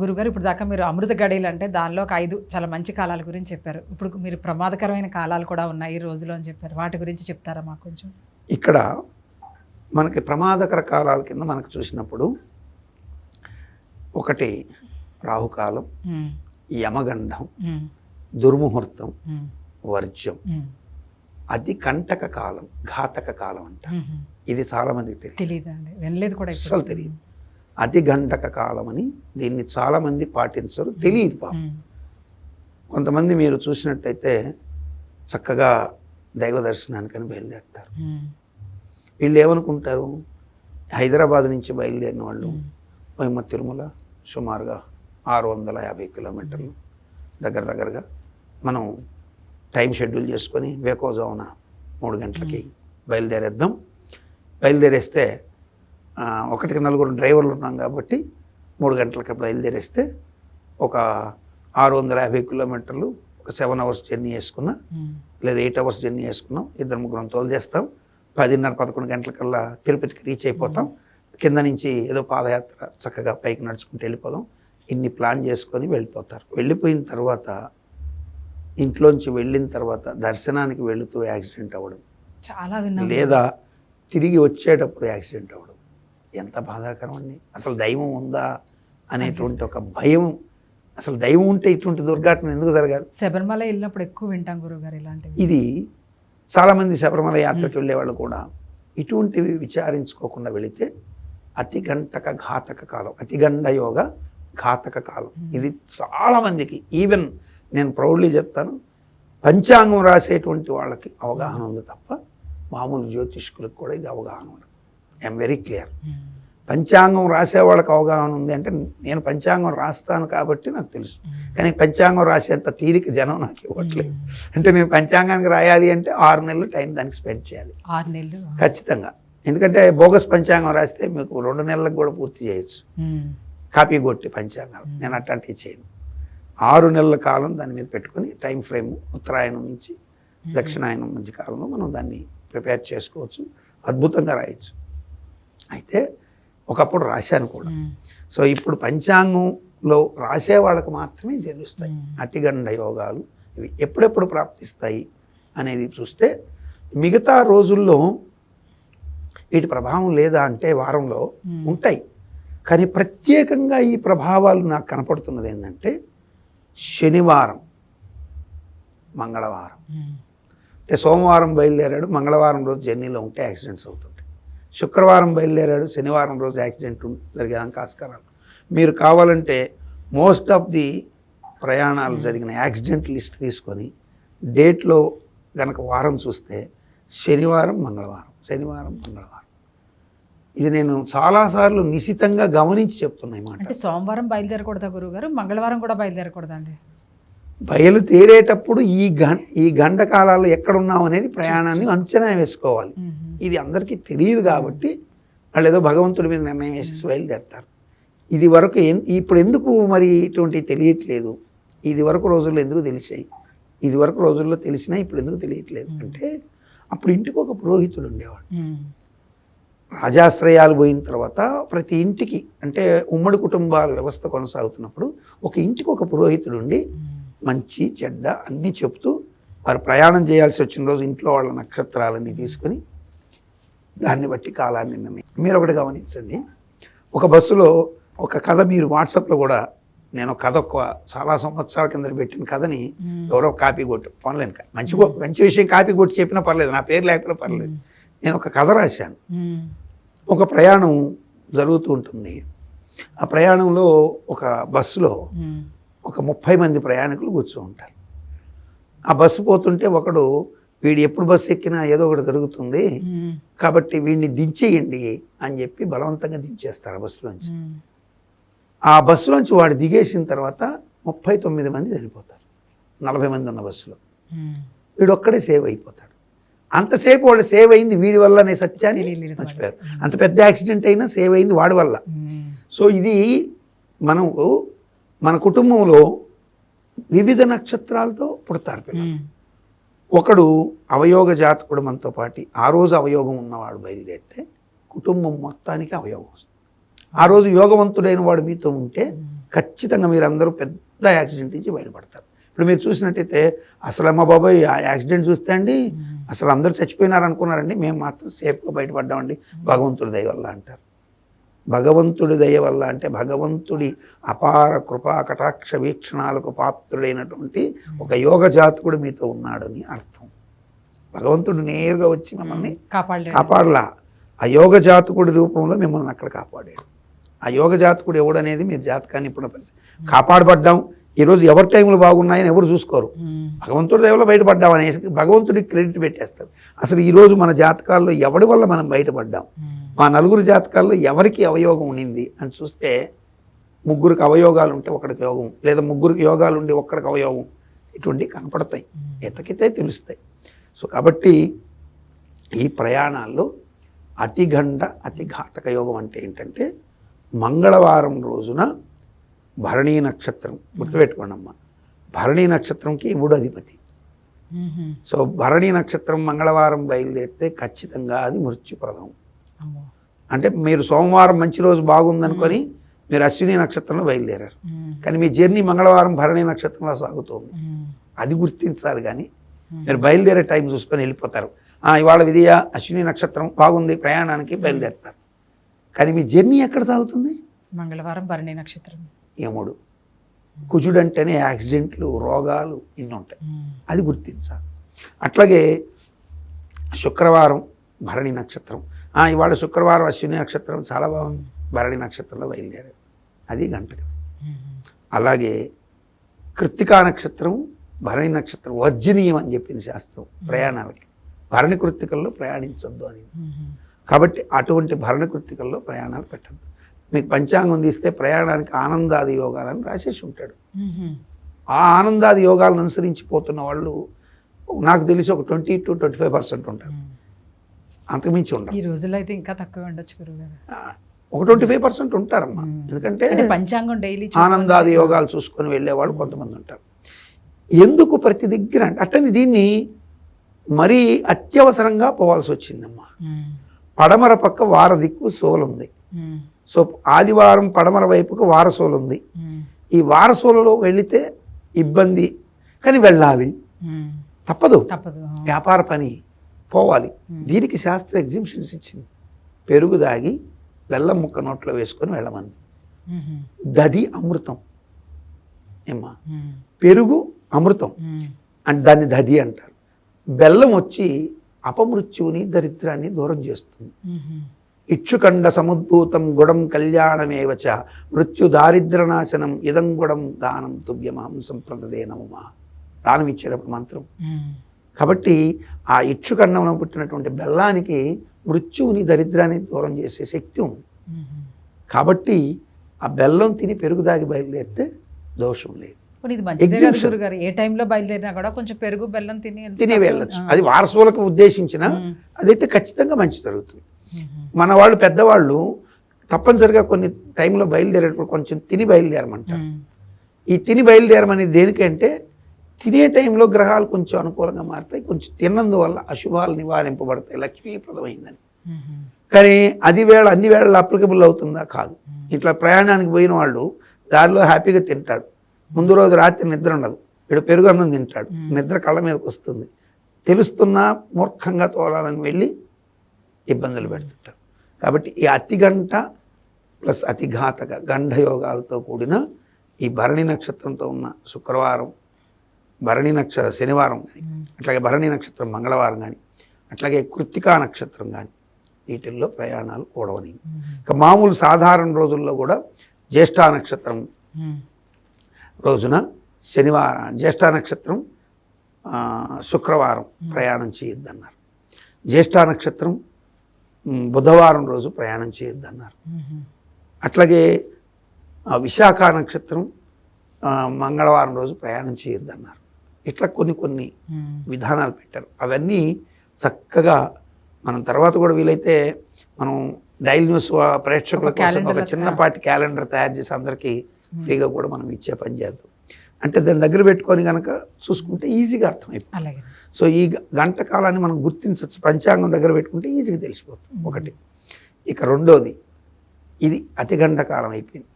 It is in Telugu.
గురుగారు ఇప్పుడు దాకా మీరు అమృత గడియలు అంటే దానిలో ఒక ఐదు చాలా మంచి కాలాల గురించి చెప్పారు. ఇప్పుడు మీరు ప్రమాదకరమైన కాలాలు కూడా ఉన్నాయి ఈ రోజులో అని చెప్పారు. వాటి గురించి చెప్తారా మాకు కొంచెం? ఇక్కడ మనకి ప్రమాదకర కాలాల కింద మనకు చూసినప్పుడు ఒకటి రాహుకాలం యమగండం దుర్ముహూర్తం వర్జ్యం. అది కంటక కాలం ఘాతక కాలం అంట. ఇది చాలా మందికి తెలియదు. వినలేదు కూడా. అస్సలు తెలియదు అతి గంటక కాలం అని దీన్ని చాలా మంది పాటించరు. తెలియదు పాపం. కొంతమంది మీరు చూసినట్టయితే చక్కగా దైవ దర్శనానికని బయలుదేరుతారు. వీళ్ళు ఏమనుకుంటారు హైదరాబాద్ నుంచి బయలుదేరిన వాళ్ళు ఉమ్, మేము తిరుమల సుమారుగా ఆరు వందల యాభై కిలోమీటర్లు దగ్గర దగ్గరగా మనం టైం షెడ్యూల్ చేసుకొని వేకోజామున మూడు గంటలకి బయలుదేరేద్దాం. బయలుదేరేస్తే ఒకటికి నలుగురు డ్రైవర్లు ఉన్నాం కాబట్టి మూడు గంటలకి బయలుదేరేస్తే ఒక ఆరు వందల యాభై కిలోమీటర్లు ఒక సెవెన్ అవర్స్ జర్నీ వేసుకున్నా ఉమ్, లేదా ఎయిట్ అవర్స్ జర్నీ చేసుకున్నాం. ఇద్దరు ముగ్గురం తోలు చేస్తాం. పదిన్నర పదకొండు గంటలకల్లా తిరుపతికి రీచ్ అయిపోతాం. కింద నుంచి ఏదో పాదయాత్ర చక్కగా పైకి నడుచుకుంటూ వెళ్ళిపోదాం. ఇన్ని ప్లాన్ చేసుకొని వెళ్ళిపోతారు. వెళ్ళిపోయిన తర్వాత ఇంట్లోంచి వెళ్ళిన తర్వాత దర్శనానికి వెళుతూ యాక్సిడెంట్ అవ్వడం చాలా లేదా తిరిగి వచ్చేటప్పుడు యాక్సిడెంట్ అవ్వడం. ఎంత బాధాకరం అండి? అసలు దైవం ఉందా అనేటువంటి ఒక భయం. అసలు దైవం ఉంటే ఇటువంటి దుర్ఘటన ఎందుకు జరగాలి? శబరిమల వెళ్ళినప్పుడు ఎక్కువ వింటాం గురుగారు ఇలాంటివి. ఇది చాలామంది శబరిమల యాత్రకు వెళ్ళేవాళ్ళు కూడా ఇటువంటివి విచారించుకోకుండా వెళితే అతిగంటక ఘాతక కాలం అతిగండ యోగ ఘాతక కాలం. ఇది చాలామందికి ఈవెన్ నేను ప్రౌడ్లీ చెప్తాను పంచాంగం రాసేటువంటి వాళ్ళకి అవగాహన ఉంది తప్ప మామూలు జ్యోతిష్కులకు కూడా ఇది అవగాహన ఉండదు. I'm very clear. పంచాంగం రాసే వాళ్ళకి అవగాహన ఉంది అంటే నేను పంచాంగం రాస్తాను కాబట్టి నాకు తెలుసు. కానీ పంచాంగం రాసేంత తీరిక జనం నాకు ఇవ్వట్లేదు. అంటే నేను పంచాంగానికి రాయాలి అంటే ఆరు నెలలు టైం దానికి స్పెండ్ చేయాలి. ఆరు నెలలు? ఖచ్చితంగా. ఎందుకంటే బోగస్ పంచాంగం రాస్తే మీకు రెండు నెలలకు కూడా పూర్తి చేయొచ్చు. కాపీ కొట్టి పంచాంగాలు. నేను అట్లాంటివి చేయను. ఆరు నెలల కాలం దాని మీద పెట్టుకొని టైం ఫ్రేమ్ ఉత్తరాయణం నుంచి దక్షిణాయనం మధ్య కాలంలో మనం దాన్ని ప్రిపేర్ చేసుకోవచ్చు. అద్భుతంగా రాయొచ్చు. అయితే ఒకప్పుడు రాశాను కూడా. సో ఇప్పుడు పంచాంగంలో రాసే వాళ్ళకి మాత్రమే తెలుస్తాయి. అతిగండ యోగాలు ఇవి ఎప్పుడెప్పుడు ప్రాప్తిస్తాయి అనేది చూస్తే మిగతా రోజుల్లో వీటి ప్రభావం లేదా అంటే వారంలో. ఉంటాయి. కానీ ప్రత్యేకంగా ఈ ప్రభావాలు నాకు కనపడుతున్నది ఏంటంటే శనివారం మంగళవారం. అంటే సోమవారం బయలుదేరాడు మంగళవారం రోజు జర్నీలో ఉంటే యాక్సిడెంట్స్ అవుతుంటాయి శుక్రవారం బయలుదేరాడు. శనివారం రోజు యాక్సిడెంట్ జరిగేదానికి ఆస్కారాలు. మీరు కావాలంటే మోస్ట్ ఆఫ్ ది ప్రయాణాలు జరిగిన యాక్సిడెంట్ లిస్ట్ తీసుకొని డేట్లో గనక వారం చూస్తే శనివారం మంగళవారం శనివారం మంగళవారం. ఇది నేను చాలాసార్లు నిశితంగా గమనించి చెప్తున్నాయి మాట. అంటే సోమవారం బయలుదేరకూడదా గురుగారు మంగళవారం కూడా బయలుదేరకూడదా అండి? బయలుదేరేటప్పుడు ఈ గం ఈ గంట కాలాల్లో ఎక్కడున్నాం అనేది ప్రయాణాన్ని అంచనా వేసుకోవాలి. ఇది అందరికీ తెలియదు కాబట్టి వాళ్ళు ఏదో భగవంతుడి మీద నిర్ణయం వేసేసి బయలుదేరుతారు. ఇది వరకు ఇప్పుడు ఎందుకు మరి ఇటువంటి తెలియట్లేదు? ఇది వరకు రోజుల్లో ఎందుకు తెలిసాయి? ఇది వరకు రోజుల్లో తెలిసినా ఇప్పుడు ఎందుకు తెలియట్లేదు? అంటే అప్పుడు ఇంటికి ఒక పురోహితుడు ఉండేవాడు. రాజాశ్రయాలు పోయిన తర్వాత ప్రతి ఇంటికి అంటే ఉమ్మడి కుటుంబాల వ్యవస్థ కొనసాగుతున్నప్పుడు ఒక ఇంటికి ఒక పురోహితుడు ఉండి మంచి చెడ్డ అన్నీ చెప్తూ వారు ప్రయాణం చేయాల్సి వచ్చిన రోజు ఇంట్లో వాళ్ళ నక్షత్రాలన్నీ తీసుకుని దాన్ని బట్టి కాలాన్ని నిర్ణయం. మీరు ఒకటి గమనించండి. ఒక బస్సులో ఒక కథ మీరు వాట్సాప్లో కూడా నేను కథ ఒక చాలా సంవత్సరాల కింద పెట్టిన కథని ఎవరో కాపీ కొట్టు పర్లేదు మంచి మంచి విషయం కాపీ కొట్టి చెప్పినా పర్లేదు నా పేరు లేకపోతే పర్లేదు. నేను ఒక కథ రాశాను. ఒక ప్రయాణం జరుగుతూ ఉంటుంది. ఆ ప్రయాణంలో ఒక బస్సులో ఒక ముప్పై మంది ప్రయాణికులు కూర్చో ఉంటారు. ఆ బస్సు పోతుంటే ఒకడు వీడు ఎప్పుడు బస్సు ఎక్కినా ఏదో ఒకటి జరుగుతుంది. కాబట్టి వీడిని దించేయండి అని చెప్పి బలవంతంగా దించేస్తారు ఆ బస్సులోంచి. ఆ బస్సులోంచి వాడు దిగేసిన తర్వాత ముప్పై తొమ్మిది మంది చనిపోతారు. నలభై మంది ఉన్న బస్సులో. వీడు ఒక్కడే సేవ్ అయిపోతాడు. అంతసేపు వాళ్ళు సేవ్ అయింది వీడి వల్ల అనే సత్యాన్ని. మర్చిపోయారు. అంత పెద్ద యాక్సిడెంట్ అయినా సేవ్ అయింది వాడి వల్ల. సో ఇది మనకు మన కుటుంబంలో వివిధ నక్షత్రాలతో పుడతారు పిల్లలు. ఒకడు అవయోగ జాతకుడు మనతో పాటి ఆ రోజు అవయోగం ఉన్నవాడు బయలుదేరితే కుటుంబం మొత్తానికి అవయోగం వస్తుంది. ఆ రోజు యోగవంతుడైన వాడు మీతో ఉంటే ఖచ్చితంగా మీరు అందరూ పెద్ద యాక్సిడెంట్ నుంచి బయటపడతారు ఇప్పుడు మీరు చూసినట్టయితే అసలు అమ్మ బాబాయ్ ఆ యాక్సిడెంట్ చూస్తే అండి అసలు అందరూ చచ్చిపోయినారు అనుకున్నారండి మేము మాత్రం సేఫ్గా బయటపడ్డామండి భగవంతుడి దయ వల్ల అంటారు. భగవంతుడి దయ వల్ల అంటే భగవంతుడి అపార కృపా కటాక్ష వీక్షణాలకు పాత్రుడైనటువంటి ఒక యోగ జాతకుడు మీతో ఉన్నాడని అర్థం. భగవంతుడు నేరుగా వచ్చి మిమ్మల్ని కాపాడలా. ఆ యోగ జాతకుడి రూపంలో మిమ్మల్ని అక్కడ కాపాడాడు. ఆ యోగ జాతకుడు ఎవడనేది మీరు జాతకాన్ని ఇప్పుడు కాపాడబడ్డాం. ఈరోజు ఎవరి టైంలు బాగున్నాయని ఎవరు చూసుకోరు. భగవంతుడి దేవులో బయటపడ్డాం అనేసి భగవంతుడికి క్రెడిట్ పెట్టేస్తారు. అసలు ఈరోజు మన జాతకాల్లో ఎవడి వల్ల మనం బయటపడ్డాం? మా నలుగురు జాతకాల్లో ఎవరికి అవయోగం ఉండింది అని చూస్తే ముగ్గురికి అవయోగాలు ఉంటే ఒకడికి యోగం లేదా ముగ్గురికి యోగాలు ఉండి ఒక్కడికి అవయోగం ఇటువంటివి కనపడతాయి. ఎతకితే తెలుస్తాయి. సో కాబట్టి ఈ ప్రయాణాల్లో అతిగండ అతి ఘాతక యోగం అంటే ఏంటంటే మంగళవారం రోజున భరణీ నక్షత్రం గుర్తుపెట్టుకోండి అమ్మ భరణీ నక్షత్రంకి ఇవుడు అధిపతి సో భరణీ నక్షత్రం మంగళవారం బయలుదేరితే ఖచ్చితంగా అది మృత్యుప్రదం. అంటే మీరు సోమవారం మంచి రోజు బాగుందనుకొని మీరు అశ్విని నక్షత్రంలో బయలుదేరారు. కానీ మీ జర్నీ మంగళవారం భరణీ నక్షత్రంలో సాగుతుంది. అది గుర్తించాలి కానీ మీరు బయలుదేరే టైం చూసుకొని వెళ్ళిపోతారు. ఇవాళ విధియ అశ్విని నక్షత్రం బాగుంది ప్రయాణానికి బయలుదేరుతారు. కానీ మీ జర్నీ ఎక్కడ సాగుతుంది? మంగళవారం భరణి నక్షత్రం. యముడు కుజుడంటేనే యాక్సిడెంట్లు రోగాలు ఇన్ని ఉంటాయి. అది గుర్తించాలి. అట్లాగే శుక్రవారం భరణి నక్షత్రం. ఆ, ఇవాళ శుక్రవారం అశ్విని నక్షత్రం చాలా బాగుంది. భరణి నక్షత్రంలో బయలుదేరారు. అది గంటకు ఉమ్. అలాగే కృత్తికా నక్షత్రం భరణి నక్షత్రం వర్జనీయం అని చెప్పింది శాస్త్రం ప్రయాణాలకి. భరణి కృత్తికల్లో ప్రయాణించొద్దు అని. కాబట్టి అటువంటి భరణ కృత్తికల్లో ప్రయాణాలు పెట్టద్దు. మీకు పంచాంగం తీస్తే ప్రయాణానికి ఆనందాది యోగాలని రాసేసి ఉంటాడు. ఆ ఆనందాది యోగాలను అనుసరించి పోతున్న వాళ్ళు నాకు తెలిసి ఒక twenty to twenty five percent ఉంటారు. అంతకుమించి ఉండరు. ఈ రోజుల్లో అయితే ఇంకా తక్కువ ఉండొచ్చు ఒక ట్వంటీ ఫైవ్ పర్సెంట్ ఉంటారమ్మా. మ్మ్. ఎందుకంటే పంచాంగం డైలీ ఆనందాది యోగాలు చూసుకొని వెళ్ళేవాళ్ళు కొంతమంది ఉంటారు. ఎందుకు ప్రతి దగ్గర అంటే అట్టని దీన్ని మరీ అత్యవసరంగా పోవాల్సి వచ్చిందమ్మా. పడమర పక్క వార దిక్కు సోలుంది. సో ఆదివారం పడమర వైపుకు వారసోలు ఉంది. ఈ వారసోలలో వెళితే ఇబ్బంది కానీ వెళ్ళాలి. తప్పదు. వ్యాపార పని పోవాలి. దీనికి శాస్త్ర ఎగ్జిబిషన్స్ ఇచ్చింది. పెరుగు దాగి బెల్లం ముక్క నోట్లో వేసుకొని వెళ్ళమంది. దది అమృతం. ఏమ్మా. పెరుగు అమృతం. అంటే దాన్ని దది అంటారు. బెల్లం వచ్చి అపమృత్యువుని దరిద్రాన్ని దూరం చేస్తుంది. ఇక్షుకండ సముద్భూతం గుడం కళ్యాణమేవచ మృత్యు దారిద్రనాశనం ఇదం గుడం దానం తుభ్యమాంసం ప్రదదే నమమా దానం ఇచ్చేటప్పుడు మంత్రం. కాబట్టి ఆ ఇక్షుకండంలో పుట్టినటువంటి బెల్లానికి మృత్యువుని దరిద్రాన్ని దూరం చేసే శక్తి ఉంది. కాబట్టి ఆ బెల్లం తిని పెరుగు దాగి బయలుదేరితే దోషం లేదు. గురుగారు ఏ టైంలో బయలుదేరినా కూడా కొంచెం పెరుగు బెల్లం తిని తిని వెళ్ళొచ్చు. అది వారసులకు ఉద్దేశించిన. అదైతే ఖచ్చితంగా మంచి జరుగుతుంది. మన వాళ్ళు పెద్దవాళ్ళు తప్పనిసరిగా కొన్ని టైంలో బయలుదేరేటప్పుడు కొంచెం తిని బయలుదేరమంటారు. ఈ తిని బయలుదేరమనేది దేనికంటే తినే టైంలో గ్రహాలు కొంచెం అనుకూలంగా మారుతాయి కొంచెం తిన్నందువల్ల అశుభాలు నివారింపబడతాయి లక్ష్మీప్రదమైందని. కానీ అది వేళ అన్ని వేళలు అప్లికబుల్ అవుతుందా కాదు. ఇట్లా ప్రయాణానికి పోయిన వాళ్ళు దారిలో హ్యాపీగా తింటాడు. ముందు రోజు రాత్రి నిద్ర ఉండదు. వీడు పెరుగు అన్నం తింటాడు. నిద్ర కళ్ళ మీదకి వస్తుంది. తెలుస్తున్నా మూర్ఖంగా తోలాలని వెళ్ళి ఇబ్బందులు పెడుతుంటారు కాబట్టి ఈ అతిగంట ప్లస్ అతిఘాతక గంధయోగాలతో కూడిన ఈ భరణి నక్షత్రంతో ఉన్న శుక్రవారం భరణి నక్ష శనివారం కానీ. అట్లాగే భరణి నక్షత్రం మంగళవారం కానీ అట్లాగే కృత్తికా నక్షత్రం కానీ వీటిల్లో ప్రయాణాలు కూడవని. ఇక మామూలు సాధారణ రోజుల్లో కూడా జ్యేష్ఠ నక్షత్రం. రోజున శనివారం జ్యేష్ఠ నక్షత్రం శుక్రవారం ప్రయాణం చేయొద్దన్నారు జ్యేష్ఠ నక్షత్రం బుధవారం రోజు ప్రయాణం చేయొద్దన్నారు. అట్లాగే విశాఖ నక్షత్రం మంగళవారం రోజు ప్రయాణం చేయొద్దన్నారు. ఇట్లా కొన్ని కొన్ని. విధానాలు పెట్టారు. అవన్నీ చక్కగా మనం తర్వాత కూడా వీలైతే మనం డైల్ న్యూస్ ప్రేక్షకుల కోసం ఒక చిన్నపాటి క్యాలెండర్ తయారు చేసి అందరికీ ఫ్రీగా కూడా మనం ఇచ్చే పని చేద్దాం. అంటే దాని దగ్గర పెట్టుకొని కనుక చూసుకుంటే ఈజీగా అర్థమైపోతుంది. అలాగే. సో ఈ గంట కాలాన్ని మనం గుర్తించవచ్చు. పంచాంగం దగ్గర పెట్టుకుంటే ఈజీగా తెలిసిపోతుంది. ఒకటి. ఇక రెండోది. ఇది అతి గంట కాలం అయిపోయింది.